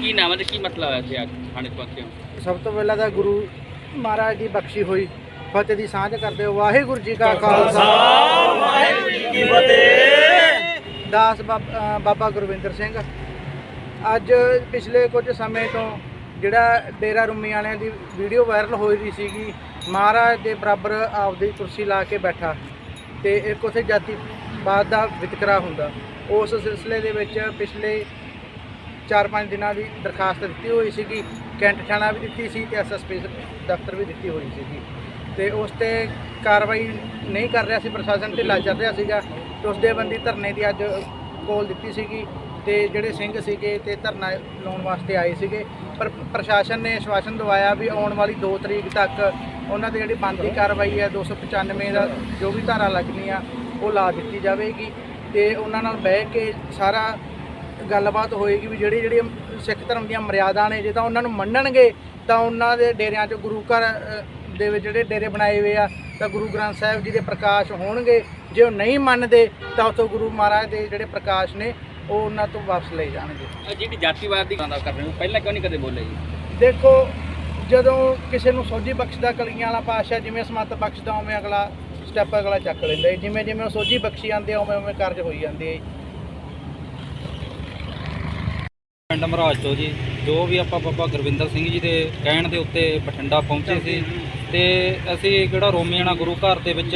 ਕੀ ਨਾਮ ਹੈ ਤੇ ਕੀ ਮਸਲਾ ਹੋਇਆ ਇੱਥੇ ਅੱਜ ਥਾਣੇ ਪਹੁੰਚੇ ਹੋ? ਸਭ ਤੋਂ ਪਹਿਲਾਂ ਤਾਂ ਗੁਰੂ ਮਹਾਰਾਜ ਦੀ ਬਖਸ਼ੀ ਹੋਈ, ਫਤਿਹ ਦੀ ਸਾਂਝ ਕਰਦੇ ਹੋ, ਵਾਹਿਗੁਰੂ ਜੀ ਕਾ ਖਾਲਸਾ। ਵਾਹਿਗੁਰੂ ਜੀ ਕੀ ਫਤਿਹ ਦਾਸ ਬਾਬ- ਅਹ, ਬਾਬਾ ਗੁਰਵਿੰਦਰ ਸਿੰਘ। ਅੱਜ ਪਿਛਲੇ ਕੁਝ ਸਮੇਂ ਤੋਂ ਜਿਹੜਾ ਡੇਰਾ ਰੁੰਮੀ ਵਾਲਿਆਂ ਦੀ ਵੀਡੀਓ ਵਾਇਰਲ ਹੋ ਰਹੀ ਸੀਗੀ, ਮਹਾਰਾਜ ਦੇ ਬਰਾਬਰ ਆਪਦੀ ਕੁਰਸੀ ਲਾ ਕੇ ਬੈਠਾ ਤੇ ਇੱਕ ਉਥੇ ਜਾਤੀ ਬਾਤ ਦਾ ਵਿਤਕਰਾ ਹੁੰਦਾ। ਉਸ ਸਿਲਸਿਲੇ ਦੇ ਵਿੱਚ ਪਿਛਲੇ 4-5 ਦਿਨਾਂ ਦੀ ਦਰਖਾਸਤ ਦਿੱਤੀ ਹੋਈ ਸੀਗੀ, ਕੈਂਟ ਥਾਣਾ ਵੀ ਦਿੱਤੀ ਸੀ ਤੇ ਐਸਐਸਪੀ ਦਫ਼ਤਰ ਵੀ ਦਿੱਤੀ ਹੋਈ ਸੀਗੀ। ਤੇ ਉਸ ਤੇ ਕਾਰਵਾਈ ਨਹੀਂ ਕਰ ਰਿਹਾ ਸੀ, ਪ੍ਰਸ਼ਾਸਨ ਢਿੱਲਾ ਚੱਲ ਰਿਹਾ ਸੀਗਾ ਤੇ ਉਸ ਦੇ ਬੰਦੀ ਧਰਨੇ ਦੀ ਅੱਜ ਕੋਲ ਦਿੱਤੀ ਸੀਗੀ ਤੇ ਜਿਹੜੇ ਸਿੰਘ ਸੀਗੇ ਤੇ ਧਰਨਾ ਲਾਉਣ ਵਾਸਤੇ ਆਏ ਸੀਗੇ। ਪਰ ਪ੍ਰਸ਼ਾਸਨ ਨੇ ਆਸ਼ਵਾਸਨ ਦਵਾਇਆ ਵੀ ਆਉਣ ਵਾਲੀ 2 ਤਰੀਕ ਤੱਕ ਉਹਨਾਂ ਦੀ ਜਿਹੜੀ ਬੰਦੀ ਕਾਰਵਾਈ ਹੈ 295 ਦਾ ਜੋ ਵੀ ਧਾਰਾ ਲੱਗਣੀ ਆ, ਉਹ ਲਾ ਦਿੱਤੀ ਜਾਵੇਗੀ ਤੇ ਉਹਨਾਂ ਨਾਲ ਬਹਿ ਕੇ ਸਾਰਾ ਗੱਲਬਾਤ ਹੋਏਗੀ ਵੀ ਜਿਹੜੀ ਜਿਹੜੀ ਸਿੱਖ ਧਰਮ ਦੀਆਂ ਮਰਿਆਦਾ ਨੇ ਜੇ ਤਾਂ ਉਹਨਾਂ ਨੂੰ ਮੰਨਣਗੇ ਤਾਂ ਉਹਨਾਂ ਦੇ ਡੇਰਿਆਂ 'ਚ ਗੁਰੂ ਘਰ ਦੇ ਵਿੱਚ ਜਿਹੜੇ ਡੇਰੇ ਬਣਾਏ ਹੋਏ ਆ ਤਾਂ ਗੁਰੂ ਗ੍ਰੰਥ ਸਾਹਿਬ ਜੀ ਦੇ ਪ੍ਰਕਾਸ਼ ਹੋਣਗੇ। ਜੇ ਉਹ ਨਹੀਂ ਮੰਨਦੇ ਤਾਂ ਉਥੋਂ ਗੁਰੂ ਮਹਾਰਾਜ ਦੇ ਜਿਹੜੇ ਪ੍ਰਕਾਸ਼ ਨੇ ਉਹ ਉਹਨਾਂ ਤੋਂ ਵਾਪਸ ਲਏ ਜਾਣਗੇ। ਜਿਹੜੀ ਜਾਤੀਵਾਦ ਦੀ ਗੱਲ ਕਰ ਰਹੇ ਹੋ ਪਹਿਲਾਂ ਕਿਉਂ ਨਹੀਂ ਕਦੇ ਬੋਲੇ ਜੀ? ਦੇਖੋ ਜਦੋਂ ਕਿਸੇ ਨੂੰ ਸੋਝੀ ਬਖਸ਼ਦਾ ਕਲੀਆਂ ਵਾਲਾ ਪਾਤਸ਼ਾਹ ਜਿਵੇਂ ਸਮੱਤ ਬਖਸ਼ਦਾ ਉਵੇਂ ਅਗਲਾ ਸਟੈਪ ਅਗਲਾ ਚੱਕ ਲੈਂਦਾ। ਜਿਵੇਂ ਜਿਵੇਂ ਉਹ ਸੋਝੀ ਬਖਸ਼ੀ ਜਾਂਦੇ ਆ ਉਵੇਂ ਉਵੇਂ ਕਾਰਜ ਹੋਈ ਜਾਂਦੇ ਆ ਪਿੰਡ ਮਹਾਰਾਜ ਤੋਂ ਜੀ, ਜੋ ਵੀ ਆਪਾਂ ਬਾਬਾ ਗੁਰਵਿੰਦਰ ਸਿੰਘ ਜੀ ਦੇ ਕਹਿਣ ਦੇ ਉੱਤੇ ਬਠਿੰਡਾ ਪਹੁੰਚੇ ਸੀ ਤੇ ਅਸੀਂ ਜਿਹੜਾ ਰੋਮੀਆਣਾ ਗੁਰੂ ਘਰ ਦੇ ਵਿੱਚ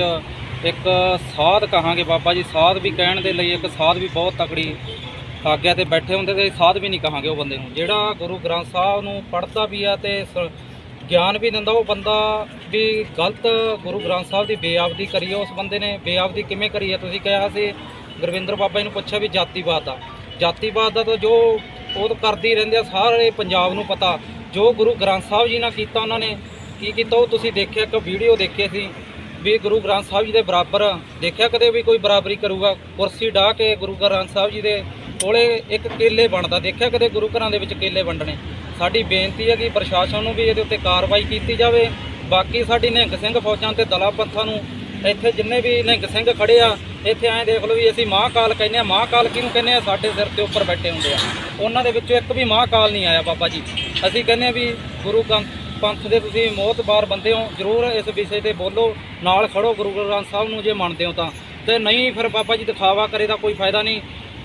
ਇੱਕ ਸਾਧ ਕਹਾਂਗੇ ਬਾਬਾ ਜੀ, ਸਾਧ ਵੀ ਕਹਿਣ ਦੇ ਲਈ ਇੱਕ ਸਾਧ ਵੀ ਬਹੁਤ ਤਕੜੀ ਆਗਿਆ ਤੇ ਬੈਠੇ ਹੁੰਦੇ ਤੇ ਸਾਧ ਵੀ ਨਹੀਂ ਕਹਾਂਗੇ ਉਹ ਬੰਦੇ ਨੂੰ। ਜਿਹੜਾ ਗੁਰੂ ਗ੍ਰੰਥ ਸਾਹਿਬ ਨੂੰ ਪੜ੍ਹਦਾ ਵੀ ਆ ਤੇ ਸ- ਗਿਆਨ ਵੀ ਦਿੰਦਾ, ਉਹ ਬੰਦਾ ਵੀ ਗਲਤ ਗੁਰੂ ਗ੍ਰੰਥ ਸਾਹਿਬ ਦੀ ਬੇਅਬਦੀ ਕਰੀ ਉਸ ਬੰਦੇ ਨੇ ਬੇਅਬਦੀ ਕਿਵੇਂ ਕਰੀ ਹੈ ਤੁਸੀਂ ਕਿਹਾ ਸੀ ਗੁਰਵਿੰਦਰ ਬਾਬਾ ਜੀ ਨੂੰ ਪੁੱਛਿਆ ਵੀ ਜਾਤੀਵਾਦ ਦਾ। ਜਾਤੀਵਾਦ ਦਾ ਤਾਂ ਜੋ ਉਹ ਤਾਂ ਕਰਦੇ ਹੀ ਰਹਿੰਦੇ ਆ ਸਾਰੇ ਪੰਜਾਬ ਨੂੰ ਪਤਾ। ਜੋ ਗੁਰੂ ਗ੍ਰੰਥ ਸਾਹਿਬ ਜੀ ਨਾਲ ਕੀਤਾ ਉਹਨਾਂ ਨੇ, ਕੀ ਕੀਤਾ ਉਹ ਤੁਸੀਂ ਦੇਖਿਆ, ਇੱਕ ਵੀਡੀਓ ਦੇਖੀ ਸੀ ਵੀ ਗੁਰੂ ਗ੍ਰੰਥ ਸਾਹਿਬ ਜੀ ਦੇ ਬਰਾਬਰ, ਦੇਖਿਆ ਕਦੇ ਵੀ ਕੋਈ ਬਰਾਬਰੀ ਕਰੂਗਾ? ਕੁਰਸੀ ਢਾ ਕੇ ਗੁਰੂ ਗ੍ਰੰਥ ਸਾਹਿਬ ਜੀ ਦੇ ਕੋਲੇ ਇੱਕ ਕੇਲੇ ਬਣਦਾ, ਦੇਖਿਆ ਕਦੇ ਗੁਰੂ ਘਰਾਂ ਦੇ ਵਿੱਚ ਕੇਲੇ ਵੰਡਣੇ? ਸਾਡੀ ਬੇਨਤੀ ਹੈ ਕਿ ਪ੍ਰਸ਼ਾਸਨ ਨੂੰ ਵੀ ਇਹਦੇ ਉੱਤੇ ਕਾਰਵਾਈ ਕੀਤੀ ਜਾਵੇ। ਬਾਕੀ ਸਾਡੀ ਨਿਹੰਗ ਸਿੰਘ ਫੌਜਾਂ ਤੇ ਦਲਾ ਪੰਥਾਂ ਨੂੰ ਇੱਥੇ ਜਿੰਨੇ ਵੀ ਨਿਹੰਗ ਸਿੰਘ ਖੜੇ ਆ, ਇੱਥੇ ਐਂ ਦੇਖ ਲਓ ਵੀ ਅਸੀਂ ਮਹਾਕਾਲ ਕਹਿੰਦੇ ਆ। ਮਹਾਕਾਲ ਕਿਹਨੂੰ ਕਹਿੰਦੇ ਆ? ਸਾਡੇ ਸਿਰ ਤੇ ਉੱਪਰ ਬੈਠੇ ਹੁੰਦੇ ਆ। ਉਹਨਾਂ ਦੇ ਵਿੱਚੋਂ ਇੱਕ ਵੀ ਮਹਾਕਾਲ ਨਹੀਂ ਆਇਆ ਬਾਬਾ ਜੀ। ਅਸੀਂ ਕਹਿੰਦੇ ਆ ਵੀ ਗੁਰੂ ਗ੍ਰੰਥ ਪੰਥ ਦੇ ਤੁਸੀਂ ਮੋਹਤਬਾਰ ਬੰਦੇ ਹੋ, ਜਰੂਰ ਇਸ ਵਿਸ਼ੇ ਤੇ ਬੋਲੋ, ਨਾਲ ਖੜੋ ਗੁਰੂ ਗ੍ਰੰਥ ਸਾਹਿਬ ਨੂੰ ਜੇ ਮੰਨਦੇ ਹੋ ਤਾਂ। ਤੇ ਨਹੀਂ ਫਿਰ ਬਾਬਾ ਜੀ ਦਿਖਾਵਾ ਕਰੇ ਤਾਂ ਕੋਈ ਫਾਇਦਾ ਨਹੀਂ।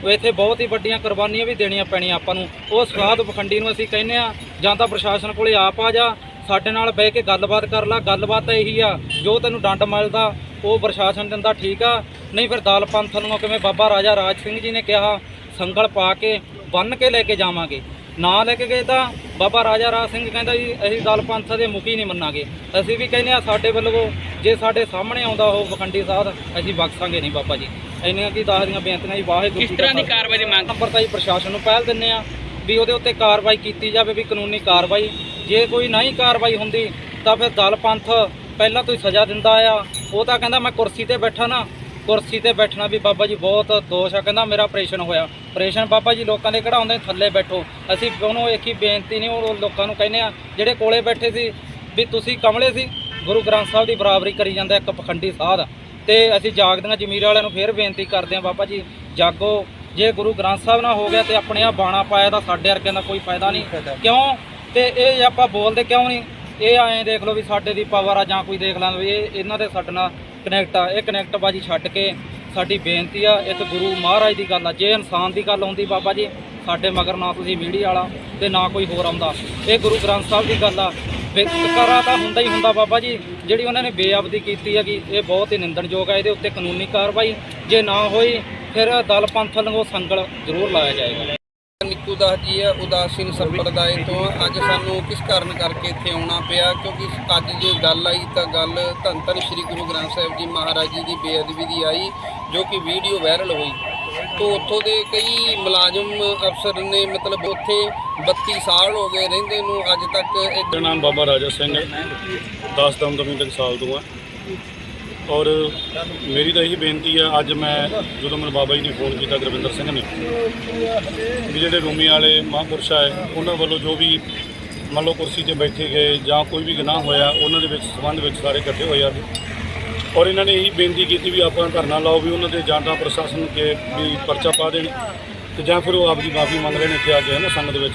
ਇੱਥੇ ਬਹੁਤ ਹੀ ਵੱਡੀਆਂ ਕੁਰਬਾਨੀਆਂ ਵੀ ਦੇਣੀਆਂ ਪੈਣੀਆਂ ਆਪਾਂ ਨੂੰ। ਉਹ ਸਵਾਦ ਪਖੰਡੀ ਨੂੰ ਅਸੀਂ ਕਹਿੰਦੇ ਆ, ਜਾਂ ਤਾਂ ਪ੍ਰਸ਼ਾਸਨ ਕੋਲੇ ਆਪ ਆ ਜਾ, ਸਾਡੇ ਨਾਲ ਬਹਿ ਕੇ ਗੱਲਬਾਤ ਕਰ ਲੈ। ਗੱਲਬਾਤ ਤਾਂ ਇਹੀ ਆ, ਜੋ ਤੈਨੂੰ ਡੰਡ ਮਿਲਦਾ ਉਹ ਪ੍ਰਸ਼ਾਸਨ ਦਿੰਦਾ ਠੀਕ ਆ ਨਹੀਂ ਫਿਰ ਦਾਲ ਪੰਥ ਨੂੰ ਕਿਵੇਂ ਬਾਬਾ ਰਾਜਾ ਰਾਜ ਸਿੰਘ ਜੀ ਨੇ ਕਿਹਾ ਸੰਗਲ ਪਾ ਕੇ ਬੰਨ ਕੇ ਲੈ ਕੇ ਜਾਵਾਂਗੇ। ਨਾ ਲੈ ਕੇ ਗਏ ਤਾਂ ਬਾਬਾ ਰਾਜਾ ਰਾਜ ਸਿੰਘ ਕਹਿੰਦਾ ਜੀ ਅਸੀਂ ਦਲ ਪੰਥ ਦੇ ਮੁਖੀ ਨਹੀਂ ਮੰਨਾਂਗੇ। ਅਸੀਂ ਵੀ ਕਹਿੰਦੇ ਆ ਸਾਡੇ ਵੱਲੋਂ ਜੇ ਸਾਡੇ ਸਾਹਮਣੇ ਆਉਂਦਾ ਉਹ ਵਖੰਡੀ ਸਾਹਿਬ ਅਸੀਂ ਬਖਸ਼ਾਂਗੇ ਨਹੀਂ ਬਾਬਾ ਜੀ। ਇੰਨੀਆਂ ਕੀ ਦਸ ਦੀਆਂ ਬੇਨਤੀਆਂ ਜੀ ਵਾਹਿਗੁਰੂ ਕਿਸ ਤਰ੍ਹਾਂ ਦੀ ਕਾਰਵਾਈ ਦੀ ਮੰਗ? ਨੰਬਰ ਤਾਂ ਜੀ ਪ੍ਰਸ਼ਾਸਨ ਨੂੰ ਪਹਿਲ ਦਿੰਨੇ ਆ ਵੀ ਉਹਦੇ ਉੱਤੇ ਕਾਰਵਾਈ ਕੀਤੀ ਜਾਵੇ ਵੀ ਕਾਨੂੰਨੀ ਕਾਰਵਾਈ। ਜੇ ਕੋਈ ਨਹੀਂ ਕਾਰਵਾਈ ਹੁੰਦੀ ਤਾਂ ਫਿਰ ਦਲ ਪੰਥ ਪਹਿਲਾਂ ਤੋਂ ਹੀ ਸਜ਼ਾ ਦਿੰਦਾ ਆ। ਉਹ ਤਾਂ ਕਹਿੰਦਾ ਮੈਂ ਕੁਰਸੀ ਤੇ ਬੈਠਾ ਨਾ ਕੁਰਸੀ ਤੇ ਬੈਠਣਾ ਵੀ ਬਾਬਾ ਜੀ ਬਹੁਤ ਦੋਸ਼ ਆ ਕਹਿੰਦਾ ਮੇਰਾ ਆਪਰੇਸ਼ਨ ਹੋਇਆ। ਆਪਰੇਸ਼ਨ ਬਾਬਾ ਜੀ ਲੋਕਾਂ ਦੇ ਹੁੰਦੇ ਥੱਲੇ ਬੈਠੋ। ਅਸੀਂ ਉਹਨੂੰ ਇੱਕ ਹੀ ਬੇਨਤੀ ਨਹੀਂ ਉਹ ਲੋਕਾਂ ਨੂੰ ਕਹਿੰਦੇ ਆ ਜਿਹੜੇ ਕੋਲੇ ਬੈਠੇ ਸੀ ਵੀ ਤੁਸੀਂ ਕਮਲੇ ਸੀ ਗੁਰੂ ਗ੍ਰੰਥ ਸਾਹਿਬ ਦੀ ਬਰਾਬਰੀ ਕਰੀ ਜਾਂਦਾ ਇੱਕ ਪਖੰਡੀ ਸਾਧ। ਤੇ ਅਸੀਂ ਜਾਗਦੀਆਂ ਜ਼ਮੀਰ ਵਾਲਿਆਂ ਨੂੰ ਫੇਰ ਬੇਨਤੀ ਕਰਦੇ ਹਾਂ ਬਾਬਾ ਜੀ ਜਾਗੋ। ਜੇ ਗੁਰੂ ਗ੍ਰੰਥ ਸਾਹਿਬ ਨਾਲ ਹੋ ਗਿਆ ਤੇ ਆਪਣੇ ਆ ਬਾਣਾ ਪਾਇਆ ਤਾਂ ਸਾਡੇ ਵਰਗਿਆਂ ਦਾ ਕੋਈ ਫਾਇਦਾ ਨਹੀਂ। ਕਿਉਂ? ਤੇ ਇਹ ਆਪਾਂ ਬੋਲਦੇ ਕਿਉਂ ਨਹੀਂ? ਇਹ ਐਂ ਦੇਖ ਲਓ ਵੀ ਸਾਡੇ ਦੀ ਪਾਵਰ ਆ ਜਾਂ ਕੋਈ ਦੇਖ ਲਾਂ ਵੀ ਇਹ ਇਹਨਾਂ ਦੇ ਸਾਡੇ ਨਾਲ ਕਨੈਕਟ ਆ। ਇਹ ਕਨੈਕਟ ਬਾਜੀ ਛੱਡ ਕੇ ਸਾਡੀ ਬੇਨਤੀ ਆ, ਇੱਕ ਗੁਰੂ ਮਹਾਰਾਜ ਦੀ ਗੱਲ ਆ। ਜੇ ਇਨਸਾਨ ਦੀ ਗੱਲ ਆਉਂਦੀ ਬਾਬਾ ਜੀ, ਸਾਡੇ ਮਗਰ ਨਾ ਤੁਸੀਂ ਮੀਡੀਆ ਵਾਲਾ ਤੇ ਨਾ ਕੋਈ ਹੋਰ ਆਉਂਦਾ। ਇਹ ਗੁਰੂ ਗ੍ਰੰਥ ਸਾਹਿਬ ਦੀ ਗੱਲ ਆ। ਵਿਤਕਰਾ ਤਾਂ ਹੁੰਦਾ ਹੀ ਹੁੰਦਾ ਬਾਬਾ ਜੀ, ਜਿਹੜੀ ਉਹਨਾਂ ਨੇ ਬੇਅਬਦੀ ਕੀਤੀ ਹੈਗੀ, ਇਹ ਬਹੁਤ ਹੀ ਨਿੰਦਣਯੋਗ ਹੈ ਇਹਦੇ ਉੱਤੇ ਕਾਨੂੰਨੀ ਕਾਰਵਾਈ ਜੇ ਨਾ ਹੋਈ, ਫਿਰ ਦਲ ਪੰਥ ਵੱਲੋਂ ਸੰਗਲ ਜ਼ਰੂਰ ਲਾਇਆ ਜਾਏਗਾ। ਨਿੱਕੂ ਜੀ ਹੈ, ਉਦਾਸੀਨ ਸੰਪਰਦਾਇ ਤੋਂ ਅੱਜ ਸਾਨੂੰ ਕਿਸ ਕਾਰਨ ਕਰਕੇ ਇੱਥੇ ਆਉਣਾ ਪਿਆ? ਕਿਉਂਕਿ ਅੱਜ ਜੇ ਗੱਲ ਆਈ ਤਾਂ ਗੱਲ ਧੰਨ ਧੰਨ ਸ੍ਰੀ ਗੁਰੂ ਗ੍ਰੰਥ ਸਾਹਿਬ ਜੀ ਮਹਾਰਾਜ ਜੀ ਦੀ ਬੇਅਦਬੀ ਦੀ ਆਈ, ਜੋ ਕਿ ਵੀਡੀਓ ਵਾਇਰਲ ਹੋਈ। ਤੋਂ ਉੱਥੋਂ ਦੇ ਕਈ ਮੁਲਾਜ਼ਮ ਅਫਸਰ ਨੇ ਮਤਲਬ ਉੱਥੇ 32 ਸਾਲ ਹੋ ਗਏ ਰਹਿੰਦੇ ਨੂੰ, ਅੱਜ ਤੱਕ ਇੱਕ ਮੇਰਾ ਨਾਮ ਬਾਬਾ ਰਾਜਾ ਸਿੰਘ ਹੈ। 10 ਦਮਦਮੀ ਤੱਕ ਸਾਲ ਤੋਂ ਆ। ਔਰ ਮੇਰੀ ਤਾਂ ਇਹੀ ਬੇਨਤੀ ਆ, ਅੱਜ ਮੈਂ ਜਦੋਂ ਮੈਨੂੰ ਬਾਬਾ ਜੀ ਨੇ ਫੋਨ ਕੀਤਾ ਗੁਰਵਿੰਦਰ ਸਿੰਘ ਨੇ, ਵੀ ਜਿਹੜੇ ਰੂਮੀ ਵਾਲੇ ਮਹਾਂਪੁਰਸ਼ ਆਏ ਉਹਨਾਂ ਵੱਲੋਂ ਜੋ ਵੀ ਮੰਨ ਲਓ ਕੁਰਸੀ ਤੇ ਬੈਠੇ ਗਏ ਜਾਂ ਕੋਈ ਵੀ ਗੁਨਾਹ ਹੋਇਆ, ਉਹਨਾਂ ਦੇ ਵਿੱਚ ਸੰਬੰਧ ਵਿੱਚ ਸਾਰੇ ਇਕੱਠੇ ਹੋਏ ਆ ਔਰ ਇਹਨਾਂ ਨੇ ਇਹੀ ਬੇਨਤੀ ਕੀਤੀ ਵੀ ਆਪਾਂ ਧਰਨਾ ਲਾਓ ਵੀ ਉਹਨਾਂ ਦੇ ਜਾਂ ਤਾਂ ਪ੍ਰਸ਼ਾਸਨ ਕੇ ਵੀ ਪਰਚਾ ਪਾ ਦੇਣ ਤੇ ਜਾਂ ਫਿਰ ਉਹ ਆਪਦੀ ਮਾਫੀ ਮੰਗ ਰਹੇ ਨੇ ਇੱਥੇ ਆ ਕੇ ਹੈ ਨਾ ਸੰਗਤ ਵਿੱਚ।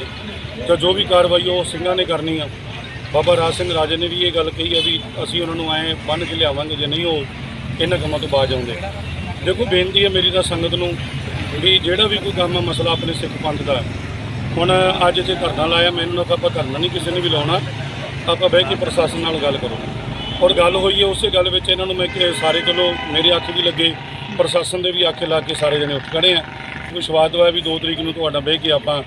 ਤਾਂ ਜੋ ਵੀ ਕਾਰਵਾਈ ਉਹ ਸਿੰਘਾਂ ਨੇ ਕਰਨੀ ਆ ਬਾਬਾ ਰਾਜ ਸਿੰਘ ਰਾਜੇ ਨੇ ਵੀ ਇਹ ਗੱਲ ਕਹੀ ਹੈ ਵੀ ਅਸੀਂ ਉਹਨਾਂ ਨੂੰ ਐਂ ਬੰਨ੍ਹ ਕੇ ਲਿਆਵਾਂਗੇ, ਜੇ ਨਹੀਂ ਉਹ ਇਹਨਾਂ ਕੰਮਾਂ ਤੋਂ ਬਾਜ ਆਉਂਦੇ। ਦੇਖੋ, ਬੇਨਤੀ ਹੈ ਮੇਰੀ ਤਾਂ ਸੰਗਤ ਨੂੰ ਵੀ ਜਿਹੜਾ ਵੀ ਕੋਈ ਕੰਮ ਮਸਲਾ ਆਪਣੇ ਸਿੱਖ ਪੰਥ ਦਾ ਹੁਣ ਅੱਜ ਜੇ ਧਰਨਾ ਲਾਇਆ, ਮੈਨੂੰ ਨਾ ਆਪਾਂ ਧਰਨਾ ਨਹੀਂ ਕਿਸੇ ਨੇ ਵੀ ਲਾਉਣਾ। ਆਪਾਂ ਬਹਿ ਕੇ ਪ੍ਰਸ਼ਾਸਨ ਨਾਲ ਗੱਲ ਕਰੋ। ਔਰ ਗੱਲ ਹੋਈ ਹੈ, ਉਸੇ ਗੱਲ ਵਿੱਚ ਇਹਨਾਂ ਨੂੰ ਮੈਂ ਕਿ ਸਾਰੇ ਚਲੋ ਮੇਰੇ ਅੱਖ ਵੀ ਲੱਗੇ, ਪ੍ਰਸ਼ਾਸਨ ਦੇ ਵੀ ਅੱਖੇ ਲਾ ਕੇ ਸਾਰੇ ਜਣੇ ਉੱਠ ਖੜੇ ਆ। ਵਿਸ਼ਵਾਸ ਦਵਾਇਆ ਵੀ 2 ਤਰੀਕ ਨੂੰ ਤੁਹਾਡਾ ਬਹਿ ਕੇ ਆਪਾਂ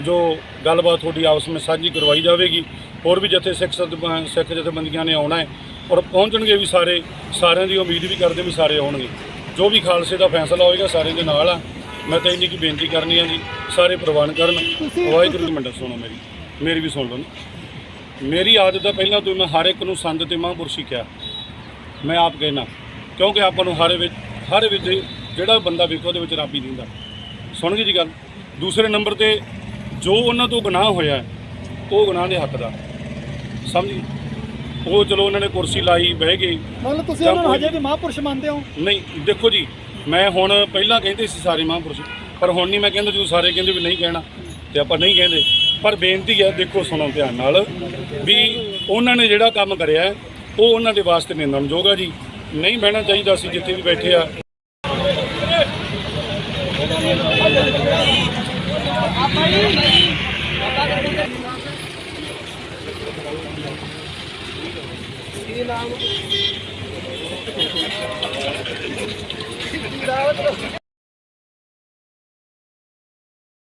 ਜੋ ਗੱਲਬਾਤ ਤੁਹਾਡੀ ਆਪਸ ਵਿੱਚ ਸਾਂਝੀ ਕਰਵਾਈ ਜਾਵੇਗੀ। ਹੋਰ ਵੀ ਜਥੇ ਸਿੱਖ ਸਤ- ਸਿੱਖ ਜਥੇਬੰਦੀਆਂ ਨੇ ਆਉਣਾ ਹੈ ਔਰ ਪਹੁੰਚਣਗੇ ਵੀ ਸਾਰੇ ਸਾਰਿਆਂ ਦੀ ਉਮੀਦ ਵੀ ਕਰਦੇ ਵੀ ਸਾਰੇ ਆਉਣਗੇ। ਜੋ ਵੀ ਖਾਲਸੇ ਦਾ ਫੈਸਲਾ ਹੋਏਗਾ ਸਾਰਿਆਂ ਦੇ ਨਾਲ ਆ। ਮੈਂ ਤਾਂ ਇੰਨੀ ਕੀ ਬੇਨਤੀ ਕਰਨੀ ਆ ਜੀ ਸਾਰੇ ਪ੍ਰਵਾਨ ਕਰਨ। ਵਾਹਿਗੁਰੂ ਦੀ ਮੰਡਲ ਸੁਣੋ ਮੇਰੀ ਮੇਰੀ ਵੀ ਸੁਣ ਲਓ ਮੇਰੀ ਆਦਤ ਆ ਪਹਿਲਾਂ ਤੋਂ ਹੀ ਮੈਂ ਹਰ ਇੱਕ ਨੂੰ ਸੰਤ ਤੇ ਮਹਾਂਪੁਰਸ਼ੀ ਕਿਹਾ। ਮੈਂ ਆਪ ਕਹਿਣਾ ਕਿਉਂਕਿ ਆਪਾਂ ਨੂੰ ਹਰ ਵਿੱਚ ਹਰ ਵਿੱਚ ਜਿਹੜਾ ਬੰਦਾ ਵੇਖੋ ਉਹਦੇ ਵਿੱਚ ਰੱਬ ਹੀ ਦਿੰਦਾ ਸੁਣ ਗਈ ਜੀ ਗੱਲ। ਦੂਸਰੇ ਨੰਬਰ ਤੇ ਜੋ ਉਹਨਾਂ ਤੋਂ ਗੁਨਾਹ ਹੋਇਆ ਉਹ ਗੁਨਾਹ ਦੇ ਹੱਕ ਦਾ। ਸਮਝ ਗਏ ਉਹ ਚਲੋ ਉਹਨਾਂ ਨੇ ਕੁਰਸੀ ਲਾਈ ਬਹਿ ਗਏ। ਮਤਲਬ ਤੁਸੀਂ ਜਾਂ ਉਹਨਾਂ ਨੂੰ ਕੋਈ- ਹਜੇ ਵੀ ਮਹਾਂਪੁਰਸ਼ ਮੰਨਦੇ ਹੋ? ਨਹੀਂ ਦੇਖੋ ਜੀ ਮੈਂ ਹੁਣ ਪਹਿਲਾਂ ਕਹਿੰਦੇ ਸੀ ਸਾਰੇ ਮਹਾਂਪੁਰਸ਼ ਪਰ ਹੁਣ ਨਹੀਂ ਮੈਂ ਕਹਿੰਦਾ ਜਦੋਂ ਸਾਰੇ ਕਹਿੰਦੇ ਵੀ ਨਹੀਂ ਕਹਿਣਾ ਤੇ ਆਪਾਂ ਨਹੀਂ ਕਹਿੰਦੇ। ਪਰ ਬੇਨਤੀ ਹੈ ਦੇਖੋ ਸੁਣੋ ਧਿਆਨ ਨਾਲ ਵੀ ਉਹਨਾਂ ਨੇ ਜਿਹੜਾ ਕੰਮ ਕਰਿਆ ਹੈ, ਉਹ ਉਹਨਾਂ ਦੇ ਵਾਸਤੇ ਨਿੰਦਣਯੋਗ ਆ ਜੀ। ਨਹੀਂ ਬਹਿਣਾ ਚਾਹੀਦਾ ਸੀ ਜਿੱਥੇ ਵੀ ਬੈਠੇ ਆ।